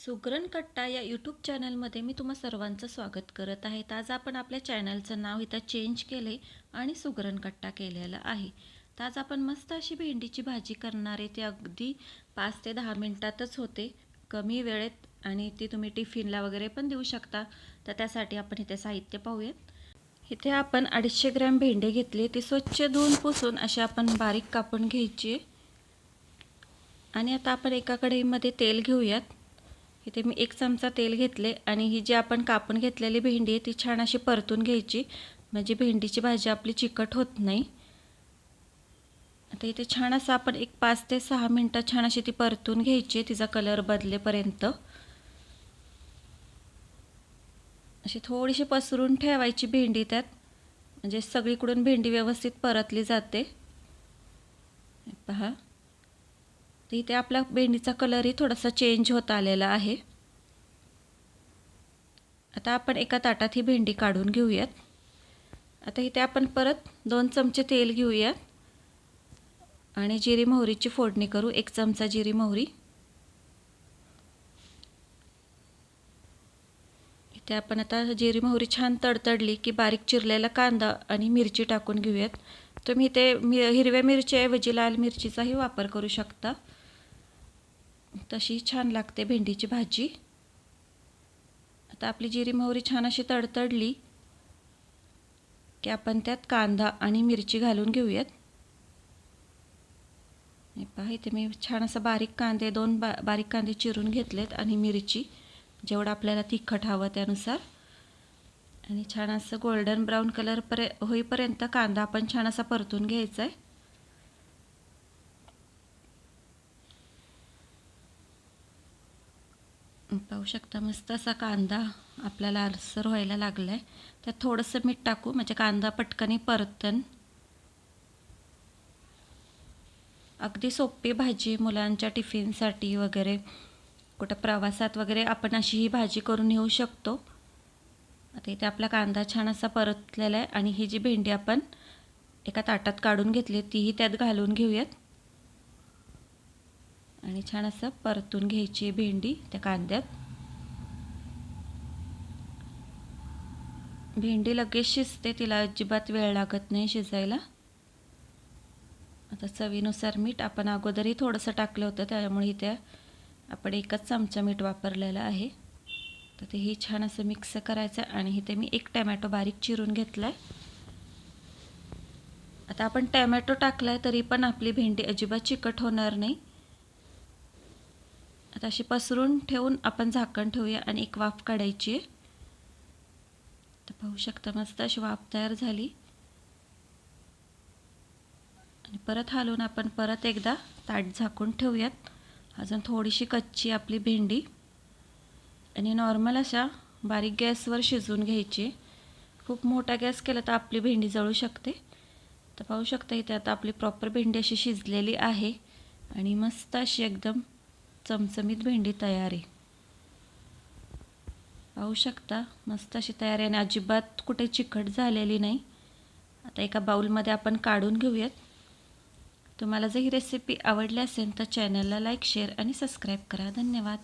सुगरण कट्टा या यूट्यूब चॅनलमध्ये मी तुम्हा सर्वांचं स्वागत करत आहे. आज आपण आपल्या चॅनलचं नाव इथं चेंज केले आणि सुगरण कट्टा केलेला आहे. तर आज आपण मस्त अशी भेंडीची भाजी करणार आहे. ती अगदी पाच ते दहा मिनटातच होते. कमी वेळेत आणि ती तुम्ही टिफिनला वगैरे पण देऊ शकता. तर त्यासाठी आपण इथे साहित्य पाहूयात इथे आपण अडीचशे ग्रॅम भेंडे घेतली. ती स्वच्छ धुवून पुसून अशी आपण बारीक कापून घ्यायची आणि आता आपण एका कढईमध्ये तेल घेऊयात. इथे मी एक चमचा तेल घेतले आणि ही जी आपण कापून घेतलेली भेंडी आहे ती छान अशी परतून घ्यायची. म्हणजे भेंडीची भाजी आपली चिकट होत नाही. आता इथे छान असं आपण एक पाच ते सहा मिनटं छान अशी ती परतून घ्यायची तिचा कलर बदलेपर्यंत. अशी थोडीशी पसरून ठेवायची भेंडी त्यात. म्हणजे सगळीकडून भेंडी व्यवस्थित परतली जाते. पहा. तर इथे आपला भेंडीचा कलरही थोडासा चेंज होत आलेला आहे. आता आपण एका ताटात ही भेंडी काढून घेऊयात. आता इथे आपण परत दोन चमचे तेल घेऊयात आणि जिरी मोहरीची फोडणी करू. एक चमचा जिरी मोहरी. इथे आपण आता जिरी मोहरी छान तडतडली की बारीक चिरलेला कांदा आणि मिरची टाकून घेऊयात. तुम्ही इथे मि हिरव्या मिरचीऐवजी लाल मिरचीचाही वापर करू शकता. तशी छान लागते भेंडीची भाजी. आता आपली जिरी मोहरी छान अशी तडतडली की आपण त्यात कांदा आणि मिरची घालून घेऊयात. पहा इथे मी छान असं बारीक कांदे दोन बा बारीक कांदे चिरून घेतलेत आणि मिरची जेवढं आपल्याला तिखट हवं त्यानुसार. आणि छान असं गोल्डन ब्राऊन कलर परे होईपर्यंत कांदा आपण छान असा परतून घ्यायचा आहे पाहू शकता. मस्त असा कांदा आपल्याला आरसर व्हायला लागला आहे त्यात थोडंसं मीठ टाकू. म्हणजे कांदा पटकनी परतन. अगदी सोपी भाजी मुलांच्या टिफिनसाठी वगैरे कुठं प्रवासात वगैरे आपण अशी ही भाजी करून येऊ शकतो. आता इथे आपला कांदा छान असा परतलेला आहे आणि ही जी भेंडी आपण एका ताटात काढून घेतली तीही त्यात घालून घेऊयात. आणि छान असं परतून घ्यायची भेंडी त्या कांद्यात. भेंडी लगेच शिजते तिला अजिबात वेळ लागत नाही शिजायला. आता चवीनुसार मीठ आपण अगोदरही थोडंसं टाकलं होतं त्यामुळे इथे आपण एकच चमचा मीठ वापरलेलं आहे. तर ते ही छान असं मिक्स करायचं आणि इथे मी एक टॅमॅटो बारीक चिरून घेतला आहे आता आपण टॅमॅटो टाकला आहे तरी पण आपली भेंडी अजिबात चिकट होणार नाही. आता अशी पसरून ठेवून आपण झाकण ठेवूया आणि एक वाफ काढायची आहे. तर पाहू शकता मस्त अशी वाफ तयार झाली. आणि परत हलवून आपण परत एकदा ताट झाकून ठेवूयात. अजून थोडीशी कच्ची आपली भेंडी. आणि नॉर्मल अशा बारीक गॅसवर शिजवून घ्यायची. खूप मोठा गॅस केला तर आपली भेंडी जळू शकते. तर पाहू शकता इथे आता आपली प्रॉपर भेंडी अशी शिजलेली आहे. आणि मस्त अशी एकदम चमचमीत भेंडी तयार. आहे पाहू शकता मस्त अशी तयार आहे आणि अजिबात कुठे चिकट झालेली नाही. आता एका बाऊलमध्ये आपण काढून घेऊयात. तुम्हाला जर ही रेसिपी आवडली असेल तर चॅनलला लाईक शेअर आणि सबस्क्राईब करा. धन्यवाद.